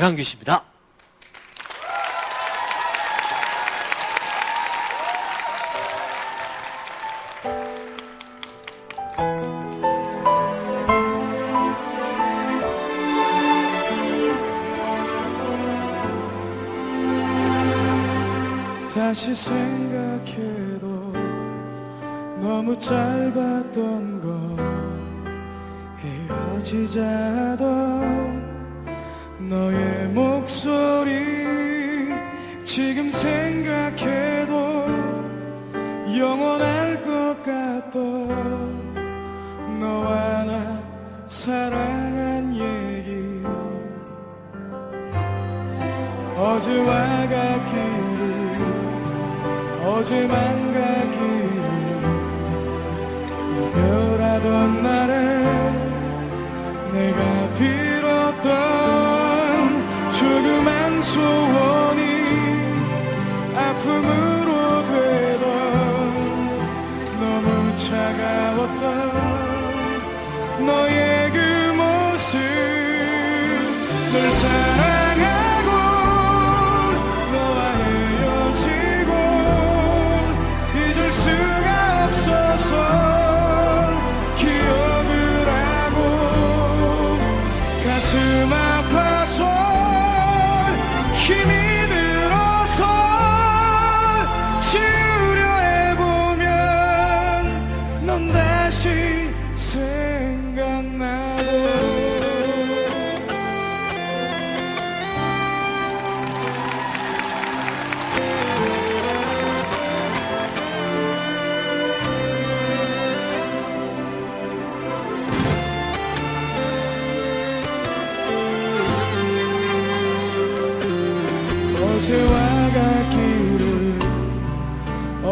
박한규 씨입니다. 다시 생각해도 너무 짧았던 건 헤어지자던 너의 목소리 지금 생각해도 영원할 것 같던 너와 나 사랑한 얘기. 어제와 같기를 어제만 가기를 이별하던 날에 내가 빌었던 소원이 아픔으로 되던 너무 차가웠던 너의 그 모습 널 사랑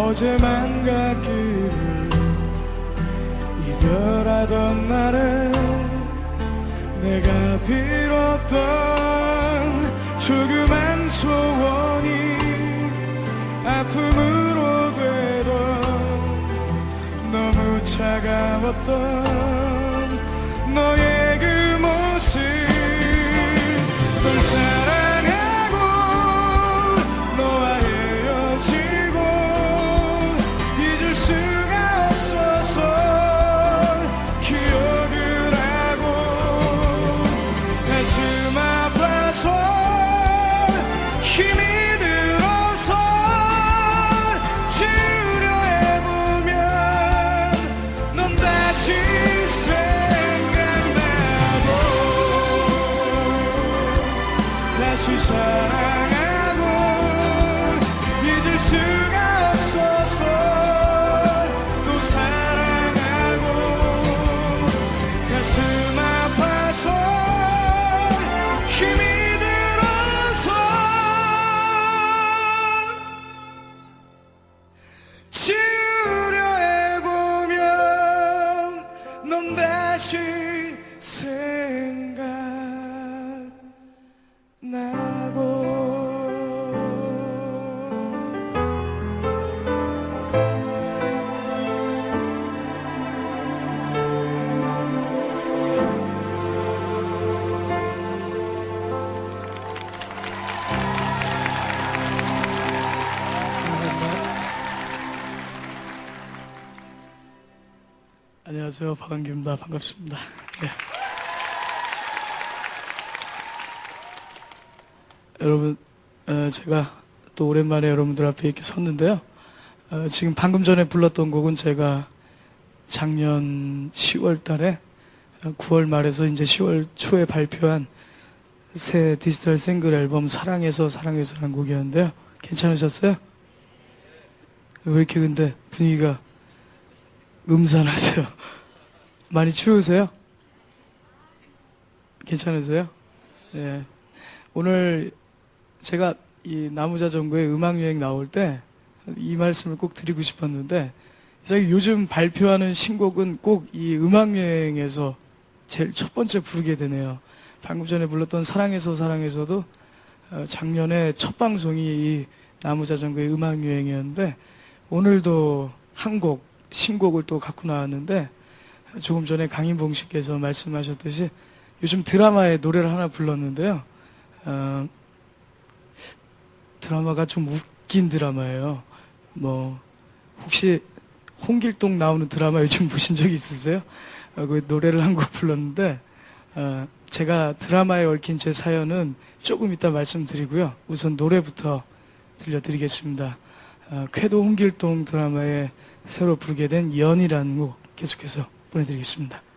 어제만 같기를 이별하던 날에 내가 빌었던 조그만 소원이 아픔으로 되던 너무 차가웠던 너의 안녕하세요. 박한규입니다. 반갑습니다. 네. 여러분, 어, 제가 또 오랜만에 여러분들 앞에 이렇게 섰는데요. 어, 지금 방금 전에 불렀던 곡은 제가 작년 10월 달에 어, 9월 말에서 이제 10월 초에 발표한 새 디지털 싱글 앨범 사랑해서 사랑해서라는 곡이었는데요. 괜찮으셨어요? 왜 이렇게 근데 분위기가 음산하세요? 많이 추우세요? 괜찮으세요? 예. 오늘 제가 이 나무자전거의 음악여행 나올 때 이 말씀을 꼭 드리고 싶었는데 저희 요즘 발표하는 신곡은 꼭 이 음악여행에서 제일 첫 번째 부르게 되네요. 방금 전에 불렀던 사랑해서 사랑해서도 어, 작년에 첫 방송이 이 나무자전거의 음악여행이었는데 오늘도 한 곡 신곡을 또 갖고 나왔는데 조금 전에 강인봉 씨께서 말씀하셨듯이 요즘 드라마에 노래를 하나 불렀는데요. 어, 드라마가 좀 웃긴 드라마예요. 뭐 혹시 홍길동 나오는 드라마 요즘 보신 적 있으세요? 어, 그 노래를 한 곡 불렀는데 어, 제가 드라마에 얽힌 제 사연은 조금 이따 말씀드리고요. 우선 노래부터 들려드리겠습니다. 어, 쾌도 홍길동 드라마에 새로 부르게 된 연이라는 곡 계속해서 보내드리겠습니다.